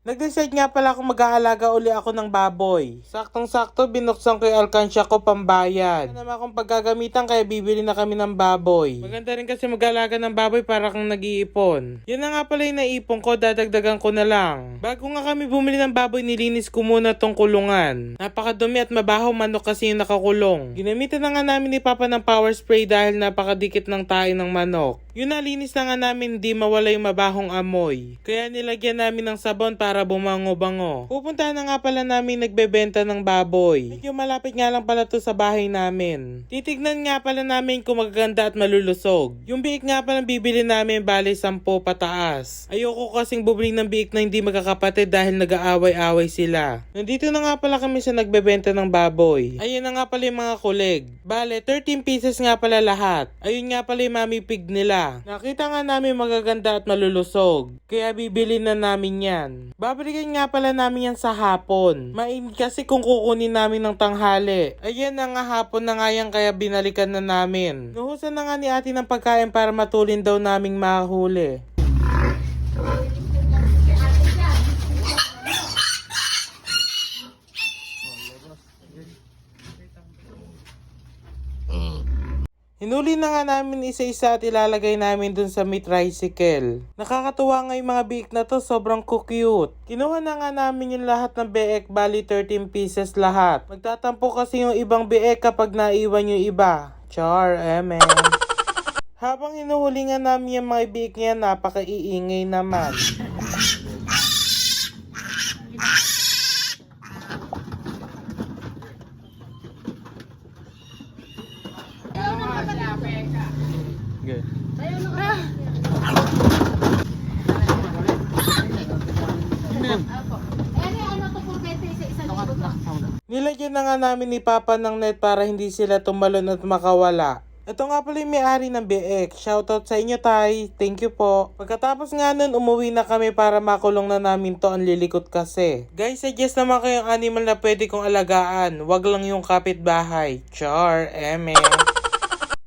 Nag-decide nga pala kung mag-aalaga uli ako ng baboy. Saktong-sakto, binuksan ko yung alkansya ko pambayad. Ano naman akong paggagamitan kaya bibili na kami ng baboy. Maganda rin kasi mag-aalaga ng baboy para kang nag-iipon. Yan na nga pala yung naipon ko, dadagdagan ko na lang. Bago nga kami bumili ng baboy, nilinis ko muna tong kulungan. Napakadumi at mabaho manok kasi yung nakakulong. Ginamitan na nga namin ni Papa ng power spray dahil napakadikit ng tayo ng manok. Yun nalinis na nga namin di mawala yung mabahong amoy. Kaya nilagyan namin ng sabon para bumango-bango. Pupuntahan na nga pala namin nagbebenta ng baboy. Medyo malapit nga lang pala to sa bahay namin. Titignan nga pala namin kung magaganda at malulusog. Yung biik nga pala bibili namin bali 10 pataas. Ayoko kasing bumili ng biik na hindi magkakapatid dahil nag-aaway-away sila. Nandito na nga pala kami sa nagbebenta ng baboy. Ayun na nga pala yung mga kuleg. Bale, 13 pieces nga pala lahat. Ayun nga pala yung mami pig nila. Nakita nga namin magaganda at malulusog. Kaya bibili na namin yan. Babalikan nga pala namin yan sa hapon. Mainit kasi kung kukunin namin ng tanghali. Ayan na nga hapon na nga yan kaya binalikan na namin. Nuhusan na nga ni ate ng pagkain para matulin daw naming mahuli. Hinuli na nga namin isa-isa at ilalagay namin dun sa may tricycle. Nakakatuwa nga yung mga biik na to, sobrang cute. Kinuha na nga namin yung lahat ng beek, bali 13 pieces lahat. Magtatampo kasi yung ibang beek kapag naiwan yung iba. Char, emen. Habang hinuhuli nga namin yung mga biik niya, napakaiingay naman. Good. Ano ano to po bete sa isang libo to? Nilagyan na nga namin ni Papa ng net para hindi sila tumalon at makawala. Ito nga pala yung may-ari ng BX. Shoutout sa inyo, Tay. Thank you po. Pagkatapos nga nun, umuwi na kami para makulong na namin to ang lilikot kasi. Guys, suggest naman kayong animal na pwede kong alagaan. Wag lang yung kapitbahay. Char, eme.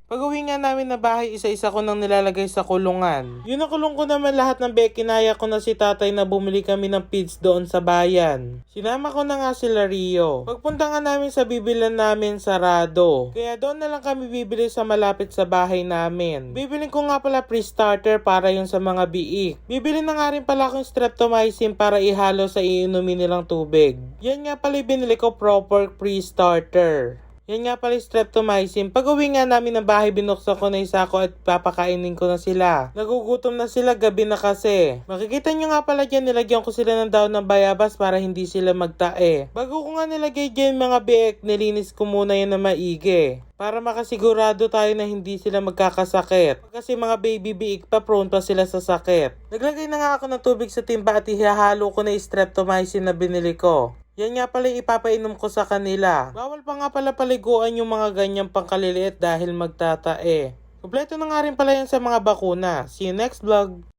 Pag-uwi nga namin na bahay, isa-isa ko nang nilalagay sa kulungan. Yun nakulong ko naman lahat ng bek, kinaya ko na si tatay na bumili kami ng feeds doon sa bayan. Sinama ko na nga sila Rio. Pagpunta nga namin sa bibilan namin sarado. Kaya doon na lang kami bibili sa malapit sa bahay namin. Bibili ko nga pala pre-starter para yun sa mga biik. Bibili na nga rin pala akong streptomycin para ihalo sa iinumin nilang tubig. Yan nga pala binili ko proper pre-starter. Yan nga pala streptomycin. Pag uwi nga namin ng bahay, binuksan ko na yung sako at papakainin ko na sila. Nagugutom na sila, gabi na kasi. Makikita nyo nga pala dyan, nilagyan ko sila ng daon ng bayabas para hindi sila magtae. Bago ko nga nilagay dyan mga biek, nilinis ko muna yan na maigi. Para makasigurado tayo na hindi sila magkakasakit. Kasi mga baby biik pa prone pa sila sa sakit. Naglagay na nga ako ng tubig sa timba at ihahalo ko na streptomycin na binili ko. Yan nga pala ipapainom ko sa kanila. Bawal pa nga pala paliguan yung mga ganyang pangkaliliit dahil magtatae. Kompleto na nga rin pala yan sa mga bakuna. See you next vlog!